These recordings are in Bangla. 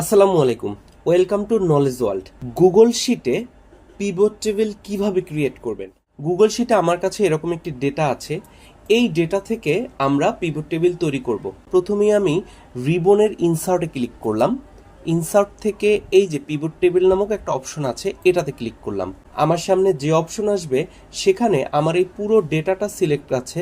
আসসালামু আলাইকুম। Welcome to knowledge world Google শিটে পিভট টেবিল কীভাবে ক্রিয়েট করবেন? গুগল শিটে আমার কাছে এরকম একটি ডেটা আছে। এই ডেটা থেকে আমরা পিভট টেবিল তৈরি করব। প্রথমে আমি রিবনের ইনসার্টে ক্লিক করলাম। ইনসার্ট থেকে এই যে পিভট টেবিল নামক একটা অপশন আছে, এটাতে ক্লিক করলাম। আমার সামনে যে অপশন আসবে, সেখানে আমার এই পুরো ডেটাটা সিলেক্ট আছে।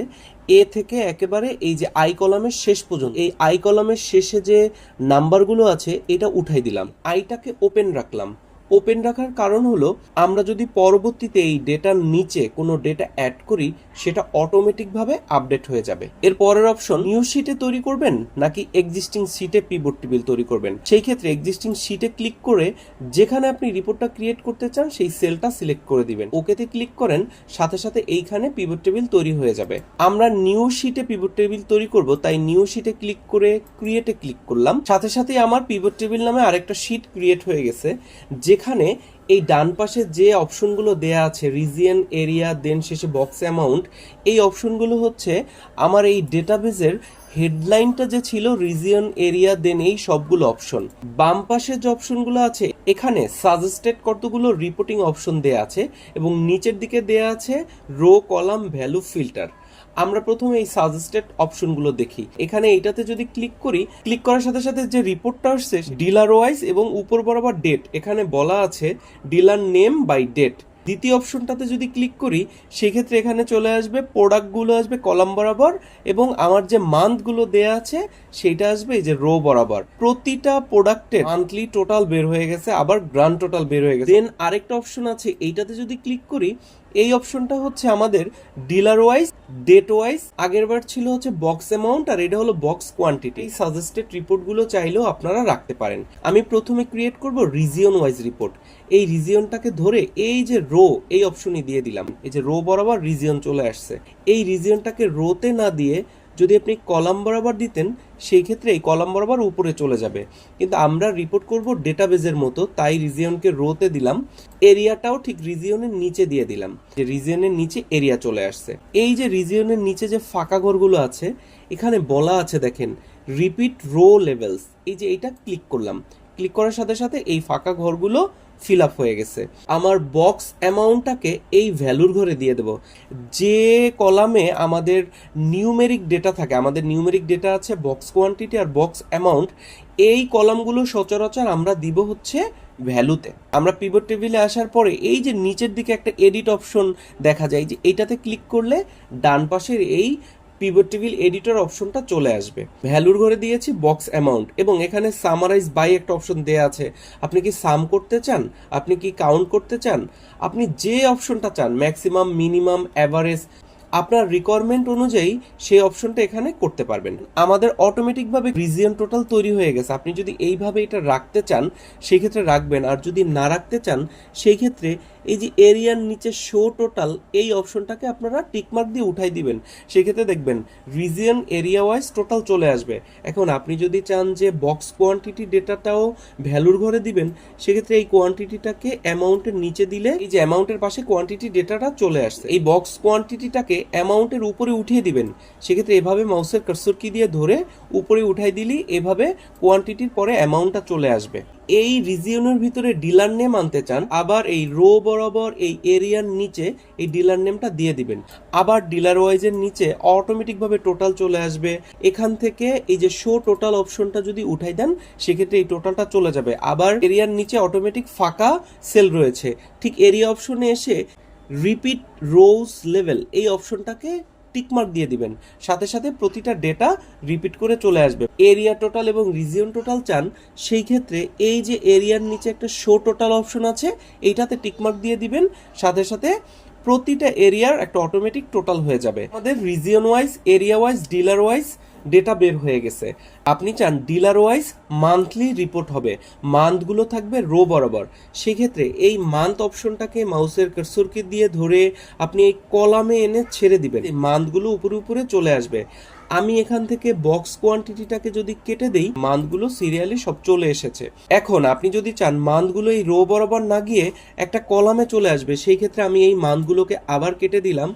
এ থেকে একেবারে এই যে আই কলামের শেষ পর্যন্ত, এই আই কলামের শেষে যে নাম্বারগুলো আছে, এটা উঠাই দিলাম। আইটাকে ওপেন রাখলাম। ওপেন রাখার কারণ হলো, আমরা যদি পরবর্তীতে এই ডেটার নিচে কোনো ডেটা অ্যাড করি, সেটা অটোমেটিকভাবে আপডেট হয়ে যাবে। এর পরের অপশন নিউ শিটে তৈরি করবেন নাকি এক্সিস্টিং শিটে পিভট টেবিল তৈরি করবেন? সেই ক্ষেত্রে এক্সিস্টিং শিটে ক্লিক করে যেখানে আপনি রিপোর্টটা ক্রিয়েট করতে চান, সেই সেলটা সিলেক্ট করে দিবেন। ওকেতে ক্লিক করেন, সাথে সাথে এইখানে পিভট টেবিল তৈরি হয়ে যাবে। আমরা নিউ শিটে পিভট টেবিল তৈরি করব, তাই নিউ শিটে ক্লিক করে ক্রিয়েটে ক্লিক করলাম। সাথে সাথে আমার পিভট টেবিল নামে আরেকটা শিট ক্রিয়েট হয়ে গেছে, যেখানে এই ডান পাশে যে অপশনগুলো দেয়া আছে রিজিয়ন এরিয়া দেন শেষে বক্স অ্যামাউন্ট এই অপশনগুলো হচ্ছে আমার এই ডেটাবেজের হেডলাইনটা যে ছিল রিজিয়ন এরিয়া দেন এই সবগুলো অপশন বাম পাশে যে অপশনগুলো আছে, এখানে সাজেস্টেড কতগুলো রিপোর্টিং অপশন দেয়া আছে এবং নিচের দিকে দেয়া আছে রো কলাম ভ্যালু ফিল্টার আমরা প্রথমে এই সাজেস্টেড অপশনগুলো দেখি। এখানে এটাতে যদি ক্লিক করি, ক্লিক করার সাথে সাথে যে রিপোর্টটা আসছে, ডিলার ওয়াইজ এবং উপর বরাবর ডেট, এখানে বলা আছে ডিলার নেম বাই ডেট। দ্বিতীয় অপশনটাতে যদি ক্লিক করি, সেক্ষেত্রে এখানে চলে আসবে, প্রোডাক্টগুলো আসবে কলাম বরাবর এবং আমার যে মান্থগুলো দেয়া আছে সেটা আসবে এই যে রো বরাবর। প্রতিটা প্রোডাক্টের মান্থলি টোটাল বের হয়ে গেছে, আবার গ্রান্ড টোটাল বের হয়ে গেছে। দেন আরেকটা অপশন আছে, এইটাতে যদি ক্লিক করি এই অপশনটা হচ্ছে আমাদের ডিলার ওয়াইজ ডেট ওয়াইজ আগের বার ছিল হচ্ছে বক্স অ্যামাউন্ট আর এটা হলো বক্স কোয়ান্টিটি এই সাজেস্টেড রিপোর্টগুলো চাইলেও আপনারা রাখতে পারেন। আমি প্রথমে ক্রিয়েট করব রিজিয়ন ওয়াইজ রিপোর্ট এই রিজিয়নটাকে ধরে এই যে রো এই অপশনই দিয়ে দিলাম। এই যে রো বরাবর রিজিয়ন চলে আসছে। এই রিজিয়নটাকে রোতে না দিয়ে যদি আপনি কলাম বরাবর দিতেন, সেই ক্ষেত্রে এই কলাম বরাবর উপরে চলে যাবে। কিন্তু আমরা রিপোর্ট করব ডেটাবেজের মতো, তাই রিজিয়নকে রোতে দিলাম এরিয়াটাও ঠিক রিজিয়নের নিচে দিয়ে দিলাম। যে রিজিয়নের নিচে এরিয়া চলে আসছে। এই যে রিজিয়নের নিচে যে ফাঁকা ঘরগুলো আছে, এখানে বলা আছে দেখেন রিপিট রো লেভেলস এই যে এটা ক্লিক করলাম। ক্লিক করার সাথে সাথে এই ফাঁকা ঘরগুলো ফিল আপ হয়ে গেছে। আমার বক্স অ্যামাউন্টটাকে এই ভ্যালুর ঘরে দিয়ে দেব। যে কলামে আমাদের নিউমেরিক ডেটা থাকে, আমাদের নিউমেরিক ডেটা আছে বক্স কোয়ান্টিটি আর বক্স অ্যামাউন্ট এই কলামগুলো সচরাচর আমরা দিব হচ্ছে ভ্যালুতে আমরা পিভট টেবিলে আসার পরে এই যে নিচের দিকে একটা এডিট অপশন দেখা যায়, যে এইটাতে ক্লিক করলে ডান পাশের এই পিভট টেবিল এডিটর অপশনটা চলে আসবে। ভ্যালুর ঘরে দিয়েছি বক্স অ্যামাউন্ট এবং এখানে সামারাইজ বাই একটা অপশন দেয়া আছে। আপনি কি সাম করতে চান? আপনি কি কাউন্ট করতে চান? আপনি যে অপশনটা চান ম্যাক্সিমাম মিনিমাম অ্যাভারেজ আপনার রিকোয়ারমেন্ট অনুযায়ী সেই অপশনটা এখানে করতে পারবেন। আমাদের অটোমেটিকভাবে রিজিয়ন টোটাল তৈরি হয়ে গেছে। আপনি যদি এইভাবে এটা রাখতে চান সেই ক্ষেত্রে রাখবেন। আর যদি না রাখতে চান সেই ক্ষেত্রে এই যে এরিয়ার নিচে শো টোটাল এই অপশনটাকে আপনারা টিকমার্ক দিয়ে উঠাই দিবেন। সেক্ষেত্রে দেখবেন রিজিয়ন এরিয়া ওয়াইজ টোটাল চলে আসবে। এখন আপনি যদি চান যে বক্স কোয়ান্টিটি ডেটাটাও ভ্যালুর ঘরে দিবেন, সেক্ষেত্রে এই কোয়ান্টিটিটাকে অ্যামাউন্টের নিচে দিলে এই যে অ্যামাউন্টের পাশে কোয়ান্টিটি ডেটাটা চলে আসছে। এই বক্স কোয়ান্টিটিটাকে অ্যামাউন্টের উপরে উঠিয়ে দিবেন। সেক্ষেত্রে এভাবে মাউসের কার্সর কি দিয়ে ধরে উপরে উঠাই দিলেই এভাবে কোয়ান্টিটির পরে অ্যামাউন্টটা চলে আসবে। এই রিজিয়নের ভিতরে ডিলার নেম আনতে চান, আবার এই রো বরাবর এই এরিয়ার নিচে এই ডিলার নেমটা দিয়ে দিবেন। আবার ডিলার ওয়াইজের নিচে অটোমেটিকভাবে টোটাল চলে আসবে। এখান থেকে এই যে শো টোটাল অপশনটা যদি উঠাই দেন, সেক্ষেত্রে এই টোটালটা চলে যাবে। আবার এরিয়ার নিচে অটোমেটিক ফাঁকা সেল রয়েছে। ঠিক এরিয়া অপশনে এসে রিপিট রোজ লেভেল এই অপশনটাকে টিকমার্ক দিয়ে দিবেন। সাথে সাথে প্রতিটা ডেটা রিপিট করে চলে আসবে। এরিয়া টোটাল এবং রিজিয়ন টোটাল চান, সেই ক্ষেত্রে এই যে এরিয়ার নিচে একটা শো টোটাল অপশন আছে, এইটাতে টিকমার্ক দিয়ে দিবেন। সাথে সাথে প্রতিটা এরিয়ার একটা অটোমেটিক টোটাল হয়ে যাবে। আমাদের region wise area wise dealer wise data বের হয়ে গেছে। আপনি চান ডিলার ওয়াইজ মান্থলি রিপোর্ট হবে। মান্থগুলো থাকবে রো বরাবর। সেক্ষেত্রে এই মান্থ অপশনটাকে মাউসের কার্সরকে দিয়ে ধরে আপনি এই কলামে এনে ছেড়ে দিবেন। এই মান্থগুলো উপরে উপরে চলে আসবে। আমি এখান থেকে বক্স কোয়ান্টিটিটাকে যদি কেটে দেই মান্থগুলো সিরিয়ালি সব চলে এসেছে। এখন আপনি যদি চান মান্থগুলো এই রো বরাবর না গিয়ে একটা কলামে চলে আসবে, সেই ক্ষেত্রে আমি এই মান্থগুলোকে আবার কেটে দিলাম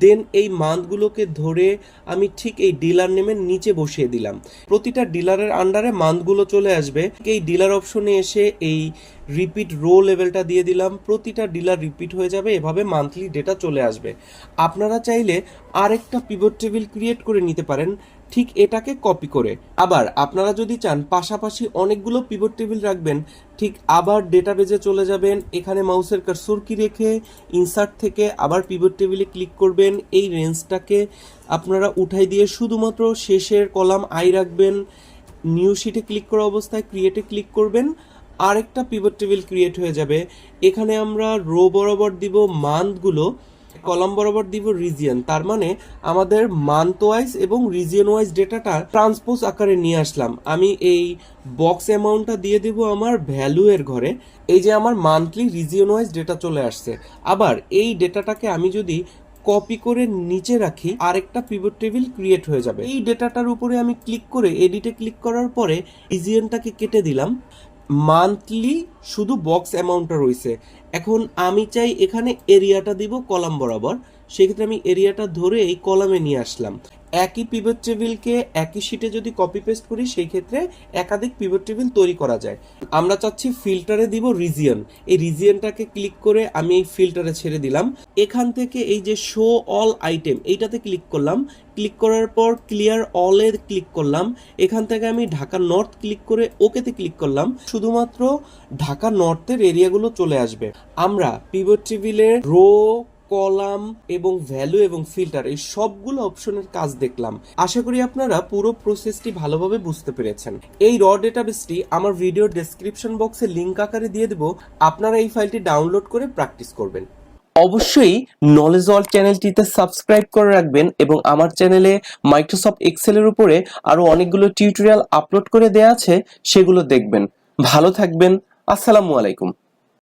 দেন এই মান্থগুলোকে ধরে আমি ঠিক এই ডিলার নেমের নিচে বসিয়ে দিলাম। প্রতিটা ডিলারের আন্ডারে মান্থগুলো চলে আসবে। এই ডিলার অপশনে এসে এই রিপিট রো লেভেলটা দিয়ে দিলাম, প্রতিটা ডিলার রিপিট হয়ে যাবে, এভাবে মান্থলি ডেটা চলে আসবে। আপনারা চাইলে আরেকটা পিভট টেবিল ক্রিয়েট করে নিতে পারেন, ঠিক এটাকে কপি করে। আবার আপনারা যদি চান, পাশাপাশি অনেকগুলো পিভট টেবিল রাখবেন, ঠিক আবার ডেটাবেজে চলে যাবেন, এখানে মাউসের কারসর কি রেখে ইনসার্ট থেকে আবার পিভট টেবিলে ক্লিক করবেন, এই রেঞ্জটাকে আপনারা উঠাই দিয়ে শুধুমাত্র শেষের কলাম আই রাখবেন নিউ শিটে ক্লিক করা অবস্থায় ক্রিয়েটে ক্লিক করবেন আরেকটা পিভট টেবিল ক্রিয়েট হয়ে যাবে। এখানে আমরা রো বরাবর দিব মান্থগুলো কলাম বরাবর দিব রিজিয়ন তার মানে আমাদের মান্থ ওয়াইজ এবং রিজিয়ন ওয়াইজ ডেটাটা ট্রান্সপোজ আকারে নিয়ে আসলাম। আমি এই বক্স অ্যামাউন্টটা দিয়ে দেব আমার ভ্যালু এর ঘরে। এই যে আমার মান্থলি রিজিয়ন ওয়াইজ ডেটা চলে আসছে। আবার এই ডেটাটাকে আমি যদি কপি করে নিচে রাখি, আরেকটা পিভট টেবিল ক্রিয়েট হয়ে যাবে। এই ডেটাটার উপরে আমি ক্লিক করে এডিটে ক্লিক করার পরে রিজিয়নটাকে কেটে দিলাম। মান্থলি শুধু বক্স অ্যামাউন্টটা রয়েছে। এখন আমি চাই এখানে এরিয়াটা দিব কলাম বরাবর। সেক্ষেত্রে আমি এরিয়াটা ধরে এই কলামে নিয়ে আসলাম। একই পিভট টেবিলকে একই শিটে যদি কপি পেস্ট করি, সেই ক্ষেত্রে একাধিক পিভট টেবিল তৈরি করা যায়। আমরা চাচ্ছি ফিল্টারে দিব রিজিয়ন এই রিজিয়নটাকে ক্লিক করে আমি এই ফিল্টারে ছেড়ে দিলাম। এখান থেকে এই যে শো অল আইটেম এইটাতে ক্লিক করলাম। ক্লিক করার পর ক্লিয়ার অলে ক্লিক করলাম। এখান থেকে আমি ঢাকা নর্থ ক্লিক করে ওকেতে ক্লিক করলাম। শুধুমাত্র ঢাকা নর্থের এরিয়াগুলো চলে আসবে। আমরা পিভট টেবিলের রো কলাম এবং ভ্যালু এবং ফিল্টার, এই সবগুলো অপশনের কাজ দেখলাম। আশা করি আপনারা পুরো প্রসেসটি ভালোভাবে বুঝতে পেরেছেন। এই র ডেটাবেসটি আমার ভিডিও ডেসক্রিপশন বক্সে লিংক আকারে দিয়ে দেব। আপনারা এই ফাইলটি ডাউনলোড করে প্র্যাকটিস করবেন। অবশ্যই নলেজ অল চ্যানেলটিতে সাবস্ক্রাইব করে রাখবেন এবং আমার চ্যানেলে মাইক্রোসফট এক্সেলের উপরে আরও অনেকগুলো টিউটোরিয়াল আপলোড করে দেয়া আছে, সেগুলো দেখবেন। ভালো থাকবেন। আসসালামু আলাইকুম।